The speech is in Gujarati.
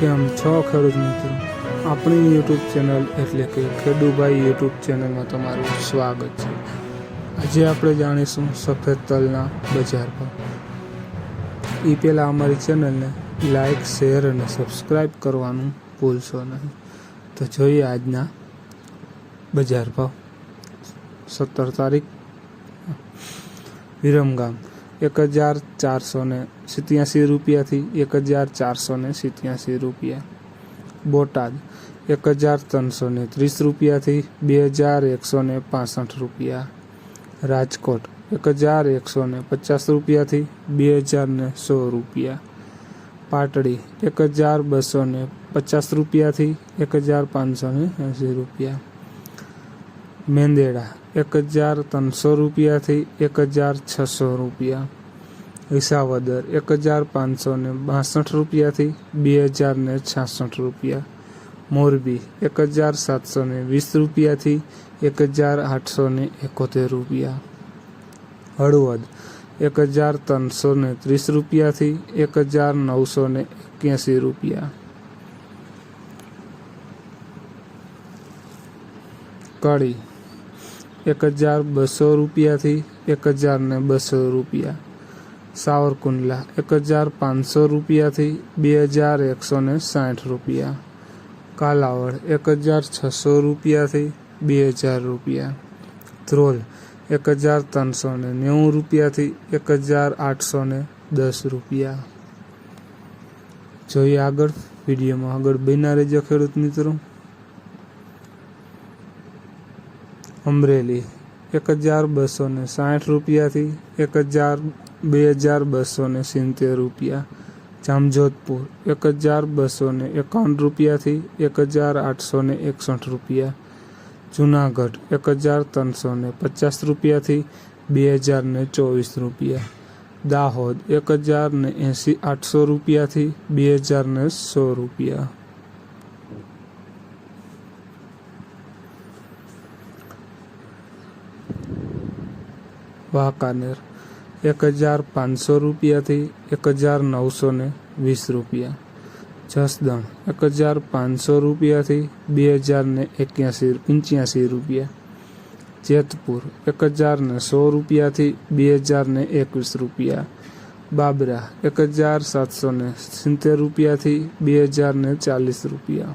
કેમ છો ખેડૂત મિત્રો, આપણી યુટ્યુબ ચેનલ એટલે કે ખેડૂભાઈ યુટ્યુબ ચેનલમાં તમારું સ્વાગત છે. આજે આપણે જાણીશું સફેદ તલના બજાર ભાવ. એ પહેલાં અમારી ચેનલને લાઈક શેર અને સબસ્ક્રાઈબ કરવાનું ભૂલશો નહીં. તો જોઈએ આજના બજાર ભાવ. સત્તર તારીખ. વિરમગામ. એક હજાર ચારસો ને સિત્યાસી રૂપિયાથી એક હજાર ચારસો ને સિત્યાસી રૂપિયા. બોટાદ, એક હજાર ત્રણસો ને ત્રીસ રૂપિયાથી બે હજાર એકસો ને પાસઠ રૂપિયા. રાજકોટ, એક હજાર એકસો ને પચાસ રૂપિયાથી બે હજાર ને સો રૂપિયા. પાટડી, એક હજાર બસો ને પચાસ રૂપિયાથી એક હજાર પાંચસો ને એંસી રૂપિયા. મેંદેડા, એક હજાર ત્રણસો રૂપિયાથી એક હજાર છસો રૂપિયા. વિસાવદર એક હજાર પાંચસો ને બાસઠ રૂપિયાથી બે હજાર ને છાસઠ રૂપિયા. મોરબી, એક હજાર સાતસો ને વીસ રૂપિયાથી એક હજાર આઠસો ને એકોતેર રૂપિયા. હળવદ, એક હજાર ત્રણસો ને ત્રીસ રૂપિયાથી એક હજાર નવસો ને એક્યાસી રૂપિયા. કડી એક હજાર બસો રૂપિયાથી એક હજાર ને બસો રૂપિયા. સાવરકુંડલા, એક હજાર પાંચસો રૂપિયાથી બે હજાર એકસો ને સાઠ રૂપિયા. કાલાવડ, એક હજાર છસો રૂપિયાથી બે હજાર રૂપિયા. ધ્રોલ, એક હજાર ત્રણસો ને નેવું રૂપિયાથી એક હજાર આઠસો ને દસ રૂપિયા. જોઈએ આગળ, વિડીયોમાં આગળ બન્યા રહેજો ખેડૂત મિત્રો. અમરેલી. એક હજાર બસો ને સાઠ રૂપિયાથી એક હજાર બે હજાર બસો ને સિત્તેર રૂપિયા. જામજોધપુર. એક હજાર બસો ને એકાવન રૂપિયાથી એક હજાર આઠસો ને એકસઠ રૂપિયા. જુનાગઢ. એક હજાર ત્રણસો ને પચાસ રૂપિયાથી બે હજાર ને ચોવીસ રૂપિયા. દાહોદ. એક હજાર ને એંસી આઠસો રૂપિયાથી બે હજાર ને સો રૂપિયા. વાંકાનેર. એક હજાર પાંચસો રૂપિયાથી એક હજાર નવસો ને વીસ રૂપિયા. જસદણ. એક હજાર પાંચસો રૂપિયાથી બે હજાર ને એક્યાસી પંચ્યાસી રૂપિયા. જેતપુર. એક હજાર ને સો રૂપિયાથી બે હજાર ને એકવીસ રૂપિયા. બાબરા. એક હજાર સાતસો ને સિત્તેર રૂપિયાથી બે હજાર ને ચાલીસ રૂપિયા.